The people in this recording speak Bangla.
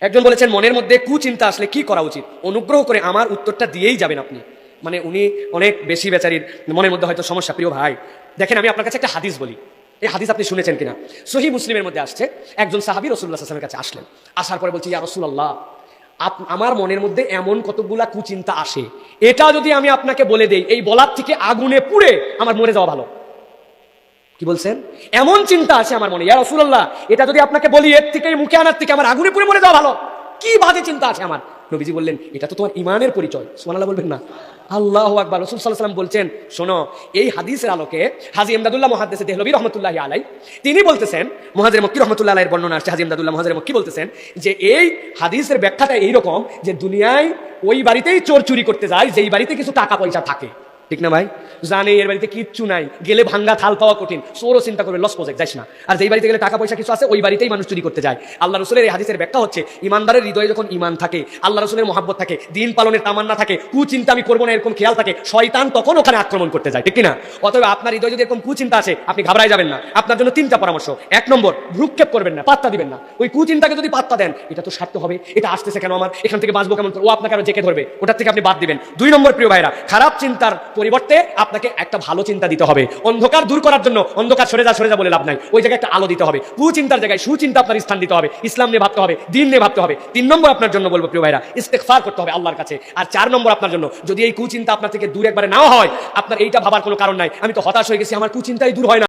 একজন বলেছেন, মনের মধ্যে কুচিন্তা আসলে কি করা উচিত? অনুগ্রহ করে আমার উত্তরটা দিয়েই যাবেন আপনি। মানে উনি অনেক বেশি বেচারির মনের মধ্যে হয়তো সমস্যা, প্রিয় ভাই। দেখেন, আমি আপনার কাছে একটা হাদিস বলি। এই হাদিস আপনি শুনেছেন কিনা? সহি মুসলিমের মধ্যে আসছে, একজন সাহাবি রসুল্লাহ আসলামের কাছে আসলেন। আসার পরে বলছি, ইয়া রসুল্লাহ আমার মনের মধ্যে এমন কতগুলা কুচিন্তা আসে। এটা যদি আমি আপনাকে বলে দেই, এই বলার থেকে আগুনে পুড়ে আমার মরে যাওয়া ভালো। কি বলছেন? এমন চিন্তা আছে আমার মনে। ইয়া রসুল্লাহ এটা যদি আপনাকে বলি, এর থেকে মুখে আনার থেকে আমার আগুনে পুড়ে মরে যাওয়া ভালো। কি বাজে চিন্তা আছে আমার। নবীজি বললেন, এটা তো তোমার ইমানের পরিচয়। সোমানাল্লাহ বলবেন না। আল্লাহ আকবার। রসুল সাল্লাহ সাল্লাম বলছেন, শোনো, এই হাদিসের আলোকে হাজি এমদাদুল্লাহ মহাদেসে দেহলবী রহমতুল্লাহ আলাই, তিনি বলতেছেন, মহাজের মক্কি রহমতুল্লাহ আলাইয়ের বর্ণনা আসছে, হাজি এমদাদুল্লাহ মহাজের মক্কি বলতেছেন যে, এই হাদিসের ব্যাখ্যাটা এইরকম যে, দুনিয়ায় ওই বাড়িতেই চোর চুরি করতে যায়, যেই বাড়িতে কিছু টাকা পয়সা থাকে। ঠিক না ভাই? জানে এর বাড়িতে কিচ্ছু নাই। গেলে ভাঙ্গা থাল পাওয়া কঠিন। সোরও চিন্তা করবে, লস প্রজেক্ট, যাইস না। আর যেই বাড়িতে গেলে টাকা পয়সা কিছু আছে, ওই বাড়িতেই মানুষ চুরি করতে যায়। আল্লাহ রসুলের এই হাদিসের ব্যাখ্যা হচ্ছে, ইমানদারের হৃদয়ে যখন ইমান থাকে, আল্লাহ রসুলের মহাব্বত থাকে, দিন পালনের তামান্না থাকে, কুচিন্তা আমি করব না এরকম খেয়াল থাকে, শয়তান তখন ওখানে আক্রমণ করতে যায়, ঠিক না অতএব আপনার হৃদয়ে যদি এরকম কুচিন্তা আছে আপনি ঘাবড়াই যাবেন না। আপনার জন্য তিনটা পরামর্শ। এক নম্বর, ভ্রুক্ষেপ করবেন না, পাত্তা দিবেন না। ওই কুচিন্তাকে যদি পাত্তা দেন, এটা তো স্বার্থ হবে, এটা আসতেছে কেন আমার? এখান থেকে বাঁচবো কেমন ও আপনাকে আরও জেকে ধরবে, ওটার থেকে আপনি বাদ দিবেন। দুই নম্বর, প্রিয় ভাইরা খারাপ চিন্তার পরিবর্তে আপনাকে একটা ভালো চিন্তা দিতে হবে। অন্ধকার দূর করার জন্য অন্ধকার সরে যা সরে যা বলে লাভ নাই। ওই জায়গায় একটা আলো দিতে হবে। কুচিন্তার জায়গায় সুচিন্তা আপনার স্থান দিতে হবে। ইসলাম নিয়ে ভাবতে হবে, দিন নিয়ে ভাবতে হবে। তিন নম্বর আপনার জন্য বলব প্রিয় ভাইরা ইস্তেকফার করতে হবে আল্লাহর কাছে। আর চার নম্বর আপনার জন্য, যদি এই কুচিন্তা আপনার থেকে দূর একবারে নাও হয়, আপনার এইটা ভাবার কোনো কারণ নাই। আমি তো হতাশ হয়ে গেছি, আমার কুচিন্তাই দূর হয় না।